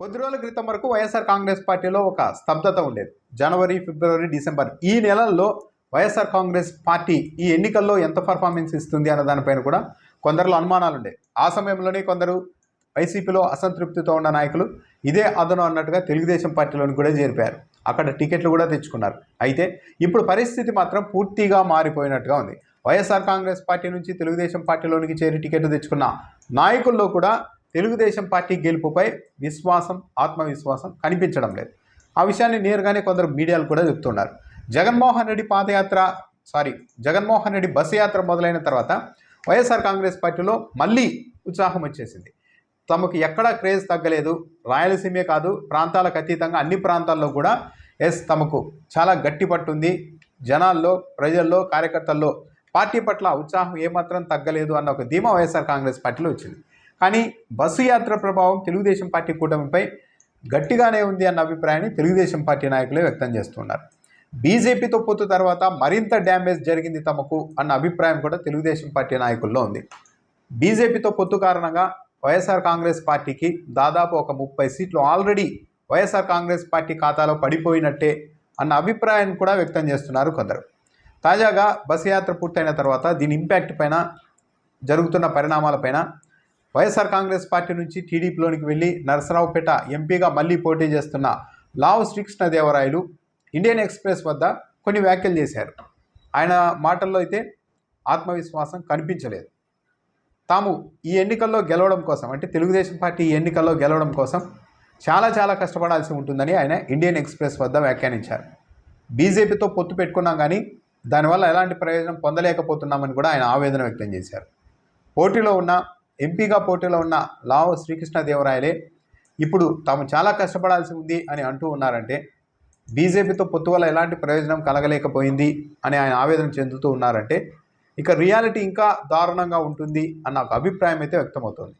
కొద్ది రోజుల క్రితం వరకు వైఎస్ఆర్ కాంగ్రెస్ పార్టీలో ఒక స్తబ్దత ఉండేది. జనవరి ఫిబ్రవరి డిసెంబర్ ఈ నెలల్లో వైఎస్ఆర్ కాంగ్రెస్ పార్టీ ఈ ఎన్నికల్లో ఎంత పర్ఫార్మెన్స్ ఇస్తుంది అన్న దానిపైన కూడా కొందరిలో అనుమానాలు ఉండే. ఆ సమయంలోనే కొందరు వైసీపీలో అసంతృప్తితో ఉన్న నాయకులు ఇదే అదను అన్నట్టుగా తెలుగుదేశం పార్టీలోని కూడా చేరిపారు అక్కడ టికెట్లు కూడా తెచ్చుకున్నారు. అయితే ఇప్పుడు పరిస్థితి మాత్రం పూర్తిగా మారిపోయినట్టుగా ఉంది. వైఎస్ఆర్ కాంగ్రెస్ పార్టీ నుంచి తెలుగుదేశం పార్టీలోనికి చేరి టికెట్ తెచ్చుకున్న నాయకుల్లో కూడా తెలుగుదేశం పార్టీ గెలుపుపై విశ్వాసం ఆత్మవిశ్వాసం కనిపించడం లేదు. ఆ విషయాన్ని నేరుగానే కొందరు మీడియాలు కూడా చెప్తున్నారు. జగన్మోహన్ రెడ్డి పాదయాత్ర సారీ జగన్మోహన్ రెడ్డి బస్సు యాత్ర మొదలైన తర్వాత వైఎస్ఆర్ కాంగ్రెస్ పార్టీలో మళ్ళీ ఉత్సాహం వచ్చేసింది. తమకు ఎక్కడా క్రేజ్ తగ్గలేదు. రాయలసీమే కాదు ప్రాంతాలకు అతీతంగా అన్ని ప్రాంతాల్లో కూడా ఎస్ తమకు చాలా గట్టి పట్టుంది జనాల్లో ప్రజల్లో కార్యకర్తల్లో పార్టీ పట్ల ఉత్సాహం ఏమాత్రం తగ్గలేదు అన్న ఒక ధీమా వైఎస్ఆర్ కాంగ్రెస్ పార్టీలో వచ్చింది. కానీ బస్సు యాత్ర ప్రభావం తెలుగుదేశం పార్టీ కూటమిపై గట్టిగానే ఉంది అన్న అభిప్రాయాన్ని తెలుగుదేశం పార్టీ నాయకులే వ్యక్తం చేస్తున్నారు. బీజేపీతో పొత్తు తర్వాత మరింత డ్యామేజ్ జరిగింది తమకు అన్న అభిప్రాయం కూడా తెలుగుదేశం పార్టీ నాయకుల్లో ఉంది. బీజేపీతో పొత్తు కారణంగా వైఎస్ఆర్ కాంగ్రెస్ పార్టీకి దాదాపు ఒక ముప్పై సీట్లు ఆల్రెడీ వైఎస్ఆర్ కాంగ్రెస్ పార్టీ ఖాతాలో పడిపోయినట్టే అన్న అభిప్రాయాన్ని కూడా వ్యక్తం చేస్తున్నారు కొందరు. తాజాగా బస్ యాత్ర పూర్తయిన తర్వాత దీని ఇంపాక్ట్ పైన జరుగుతున్న పరిణామాలపైన వైఎస్ఆర్ కాంగ్రెస్ పార్టీ నుంచి టీడీపీలోనికి వెళ్ళి నరసరావుపేట ఎంపీగా మళ్ళీ పోటీ చేస్తున్న లావు శ్రీకృష్ణదేవరాయలు ఇండియన్ ఎక్స్ప్రెస్ వద్ద కొన్ని వ్యాఖ్యలు చేశారు. ఆయన మాటల్లో అయితే ఆత్మవిశ్వాసం కనిపించలేదు. తాము ఈ ఎన్నికల్లో గెలవడం కోసం అంటే తెలుగుదేశం పార్టీ ఈ ఎన్నికల్లో గెలవడం కోసం చాలా చాలా కష్టపడాల్సి ఉంటుందని ఆయన ఇండియన్ ఎక్స్ప్రెస్ వద్ద వ్యాఖ్యానించారు. బీజేపీతో పొత్తు పెట్టుకున్నాం కానీ దానివల్ల ఎలాంటి ప్రయోజనం పొందలేకపోతున్నామని కూడా ఆయన ఆవేదన వ్యక్తం చేశారు. పోటీలో ఉన్న ఎంపీగా పోటీలో ఉన్న లావు శ్రీకృష్ణదేవరాయలే ఇప్పుడు తాము చాలా కష్టపడాల్సి ఉంది అని అంటూ ఉన్నారంటే బీజేపీతో పొత్తు వల్ల ఎలాంటి ప్రయోజనం కలగలేకపోయింది అని ఆయన ఆవేదన చెందుతూ ఉన్నారంటే ఇక రియాలిటీ ఇంకా దారుణంగా ఉంటుంది అన్న ఒక అభిప్రాయం అయితే వ్యక్తమవుతోంది.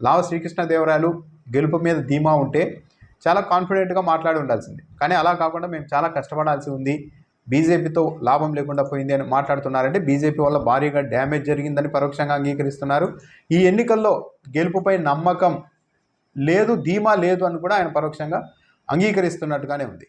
లావ శ్రీకృష్ణదేవరాయలు గెలుపు మీద ధీమా ఉంటే చాలా కాన్ఫిడెంట్గా మాట్లాడి ఉండాల్సింది. కానీ అలా కాకుండా మేము చాలా కష్టపడాల్సి ఉంది బీజేపీతో లాభం లేకుండా పోయింది అని మాట్లాడుతున్నారంటే బీజేపీ వల్ల భారీగా డ్యామేజ్ జరిగిందని పరోక్షంగా అంగీకరిస్తున్నారు. ఈ ఎన్నికల్లో గెలుపుపై నమ్మకం లేదు ధీమా లేదు అని కూడా ఆయన పరోక్షంగా అంగీకరిస్తున్నట్టుగానే ఉంది.